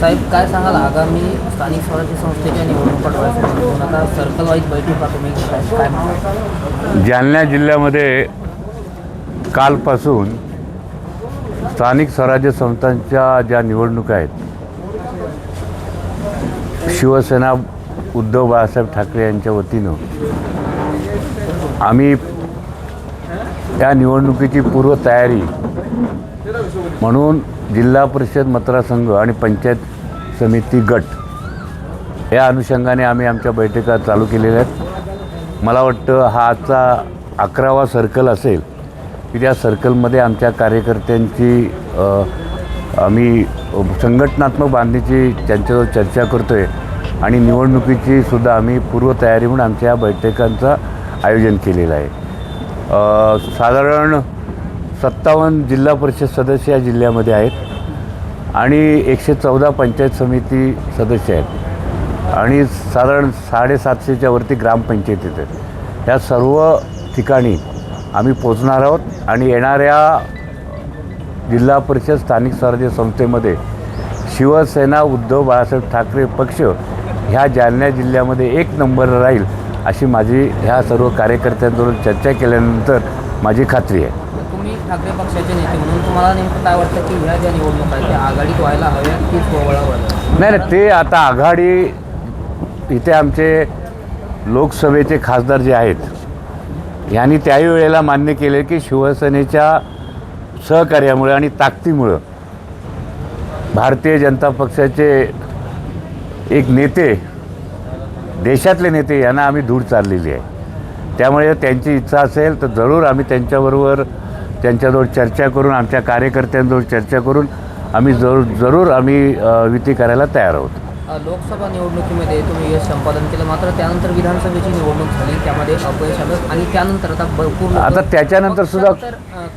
साहेब काय सांगाल? आगामी स्थानिक स्वराज्य संस्थेच्या निवडणुका डोळ्यासमोर आता सर्कल वाईज बैठका तुम्ही काय जालना जिल्ह्यामध्ये कालपासून स्थानिक स्वराज्य संस्थांच्या ज्या निवडणुका आहेत शिवसेना उद्धव बाळासाहेब ठाकरे यांच्या वतीनं आम्ही या निवडणुकीची पूर्वतयारी म्हणून जिल्हा परिषद मतदारसंघ आणि पंचायत समिती गट या अनुषंगाने आम्ही आमच्या बैठका चालू केलेल्या आहेत. मला वाटतं हा आजचा अकरावा सर्कल असेल की त्या सर्कलमध्ये आमच्या कार्यकर्त्यांची आम्ही संघटनात्मक बांधणीची त्यांच्याजवळ चर्चा करतो आहे आणि निवडणुकीची सुद्धा आम्ही पूर्वतयारी म्हणून आमच्या या बैठकांचं आयोजन केलेलं आहे. साधारण सत्तावन्न जिल्हा परिषद सदस्य या जिल्ह्यामध्ये आहेत आणि एकशे चौदा पंचायत समिती सदस्य आहेत. आणि साधारण साडेसातशेच्या वरती ग्रामपंचायतीत आहेत ह्या सर्व ठिकाणी आम्ही पोचणार आहोत आणि येणाऱ्या जिल्हा परिषद स्थानिक स्वराज्य संस्थेमध्ये शिवसेना उद्धव बाळासाहेब ठाकरे पक्ष ह्या जालना जिल्ह्यामध्ये एक नंबर राहील अशी माझी ह्या सर्व कार्यकर्त्यांबरोबर चर्चा केल्यानंतर माझी खात्री आहे. ठाकरे पक्षाचे नेते म्हणून तुम्हाला नेमकं काय वाटतं की ह्या ज्या निवडणूक आहेत त्या आघाडीत व्हायला हव्या तीच वळावर नाही नाही ते आता आघाडी इथे आमचे लोकसभेचे खासदार जे आहेत यांनी त्याही वेळेला मान्य केले की शिवसेनेच्या सहकार्यामुळे आणि ताकदीमुळं भारतीय जनता पक्षाचे एक नेते देशातले नेते यांना आम्ही धूळ चाललेली आहे. त्यामुळे त्यांची इच्छा असेल तर जरूर आम्ही त्यांच्याबरोबर त्यांच्याजवळ चर्चा करून आमच्या कार्यकर्त्यांजवळ चर्चा करून आम्ही जरूर जरूर आम्ही युती करायला तयार आहोत. लोकसभा निवडणुकीमध्ये तुम्ही यश संपादन केलं मात्र त्यानंतर विधानसभेची निवडणूक झाली त्यामध्ये अपयश आलं आणि त्यानंतर आता भरपूर आता त्याच्यानंतर सुद्धा-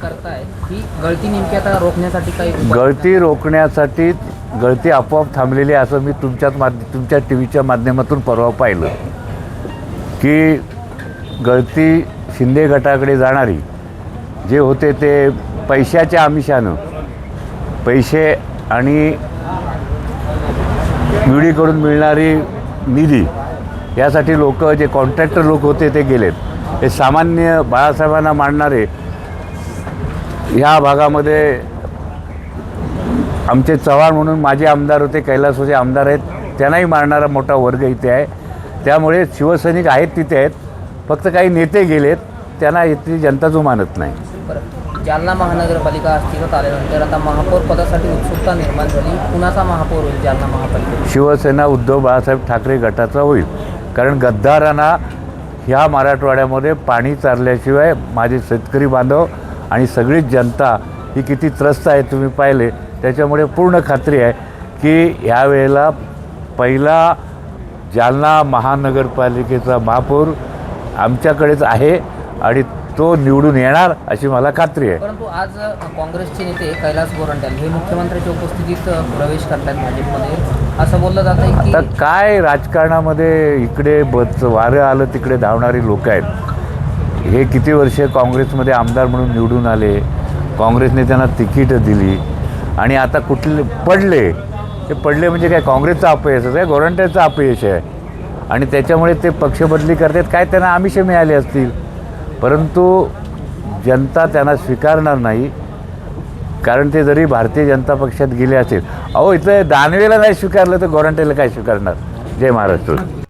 करतायत. ही गळती नेमकी आता रोखण्यासाठी काही गळती रोखण्यासाठी गळती आपोआप थांबलेली असं मी तुमच्यात माध्य तुमच्या टी व्हीच्या माध्यमातून परवा पाहिलं. की गळती शिंदे गटाकडे जाणारी जे होते ते पैशाच्या आमिषानं. पैसे आणि ईडीकडून मिळणारी निधी यासाठी लोक जे कॉन्ट्रॅक्टर लोक होते ते गेलेत. हे सामान्य बाळासाहेबांना मांडणारे ह्या भागामध्ये आमचे चव्हाण म्हणून माझे आमदार होते कैलासोचे आमदार आहेत त्यांनाही मारणारा मोठा वर्ग इथे आहे. त्यामुळे शिवसैनिक आहेत तिथे आहेत फक्त काही नेते गेलेत. त्यांना इथली जनता जो मानत नाही. बरं. जालना महानगरपालिका अस्तित्वात आल्यानंतर आता महापौर पदासाठी उत्सुकता निर्माण झाली. कुणाचा महापौर होईल जालना महापालिकेत? शिवसेना उद्धव बाळासाहेब ठाकरे गटाचा होईल. कारण गद्दारांना ह्या मराठवाड्यामध्ये पाणी चारल्याशिवाय माझे शेतकरी बांधव आणि सगळीच जनता ही किती त्रस्त आहे तुम्ही पाहिले. त्याच्यामुळे पूर्ण खात्री आहे की यावेळेला पहिला जालना महानगरपालिकेचा महापौर आमच्याकडेच आहे. आणि तो निवडून येणार अशी मला खात्री आहे. परंतु आज काँग्रेसचे नेते कैलास गोरंट्याल हे मुख्यमंत्र्यांच्या उपस्थितीत प्रवेश करतात भाजपमध्ये. असं बोललं जात आहे आता काय राजकारणामध्ये इकडे बच वारं आलं तिकडे धावणारी लोक आहेत. हे किती वर्षे काँग्रेसमध्ये आमदार म्हणून निवडून आले काँग्रेसने त्यांना तिकीटं दिली आणि आता कुठले पडले? ते पडले म्हणजे काय काँग्रेसचं अपयश आहे गोरंट्याचं अपयश आहे. आणि त्याच्यामुळे ते पक्षबदली करतात काय त्यांना आमिष मिळाली असतील? परंतु जनता त्यांना स्वीकारणार नाही कारण ते जरी भारतीय जनता पक्षात गेले असेल. अहो इथं दानवेला नाही स्वीकारलं तर गोरंटेला काय स्वीकारणार? जय महाराष्ट्र.